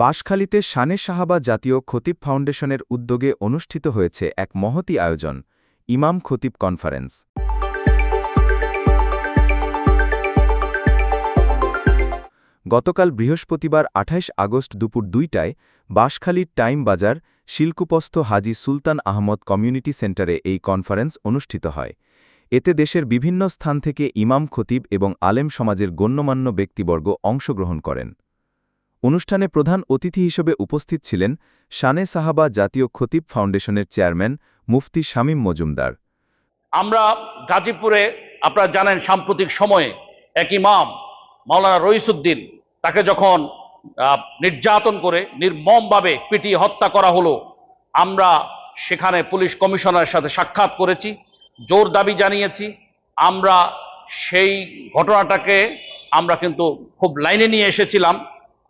বাঁশখালীতে শানে সাহাবা জাতীয় খতিব ফাউন্ডেশনের উদ্যোগে অনুষ্ঠিত হয়েছে এক মহতি আয়োজন, ইমাম খতিব কনফারেন্স। গতকাল বৃহস্পতিবার ২৮ আগস্ট দুপুর দুইটায় বাঁশখালীর টাইম বাজার শিলকুপস্থ হাজি সুলতান আহমদ কমিউনিটি সেন্টারে এই কনফারেন্স অনুষ্ঠিত হয়। এতে দেশের বিভিন্ন স্থান থেকে ইমাম খতিব এবং আলেম সমাজের গণ্যমান্য ব্যক্তিবর্গ অংশগ্রহণ করেন। অনুষ্ঠানে প্রধান অতিথি হিসেবে উপস্থিত ছিলেন শানে সাহাবা জাতীয় খতিব ফাউন্ডেশনের চেয়ারম্যান মুফতি শামীম মজুমদার। আমরা গাজীপুরে, আপনারা জানেন সাম্প্রতিক সময়ে এক ইমাম, মাওলানা রইসুদ্দিন, তাকে যখন নির্যাতন করে নির্মমভাবে পিটিয়ে হত্যা করা হলো, আমরা সেখানে পুলিশ কমিশনারের সাথে সাক্ষাৎ করেছি, জোর দাবি জানিয়েছি। আমরা সেই ঘটনাটাকে আমরা কিন্তু খুব লাইনে নিয়ে এসেছিলাম।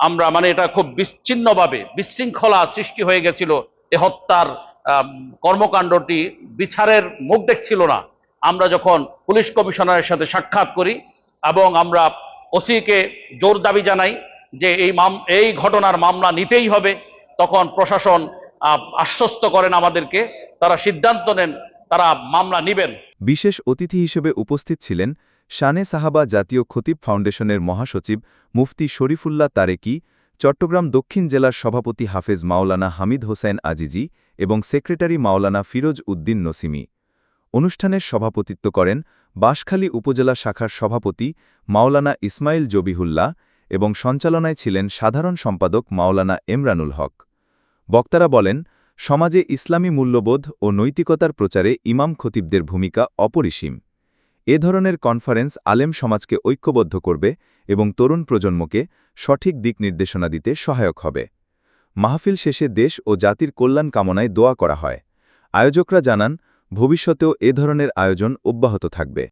আমরা মানে এটা খুব বিচ্ছিন্নভাবে বিশৃঙ্খলা সৃষ্টি হয়ে গেছিল। এ হত্যার কর্মকাণ্ডটি বিচারের মুখ দেখছিল না। আমরা যখন পুলিশ কমিশনারের সাথে সাক্ষাৎ করি এবং আমরা ওসিকে জোর দাবি জানাই যে এই মাম, এই ঘটনার মামলা নিতেই হবে, তখন প্রশাসন আশ্বস্ত করেন আমাদেরকে, তারা সিদ্ধান্ত নেন, তারা মামলা নিবেন। বিশেষ অতিথি হিসেবে উপস্থিত ছিলেন শানে সাহাবা জাতীয় খতিব ফাউন্ডেশনের মহাসচিব মুফতি শরীফুল্লাহ তারেকি, চট্টগ্রাম দক্ষিণ জেলার সভাপতি হাফেজ মাওলানা হামিদ হোসেন আজিজি এবং সেক্রেটারি মাওলানা ফিরোজ উদ্দিন নসিমি। অনুষ্ঠানের সভাপতিত্ব করেন বাঁশখালী উপজেলা শাখার সভাপতি মাওলানা ইসমাইল জবিহুল্লাহ এবং সঞ্চালনায় ছিলেন সাধারণ সম্পাদক মাওলানা এমরানুল হক। বক্তারা বলেন, সমাজে ইসলামী মূল্যবোধ ও নৈতিকতার প্রচারে ইমাম খতিবদের ভূমিকা অপরিসীম। এ ধরনের কনফারেন্স আলেম সমাজকে ঐক্যবদ্ধ করবে এবং তরুণ প্রজন্মকে সঠিক দিক নির্দেশনা দিতে সহায়ক হবে। মাহফিল শেষে দেশ ও জাতির কল্যাণ কামনায় দোয়া করা হয়। আয়োজকরা জানান, ভবিষ্যতেও এ ধরনের আয়োজন অব্যাহত থাকবে।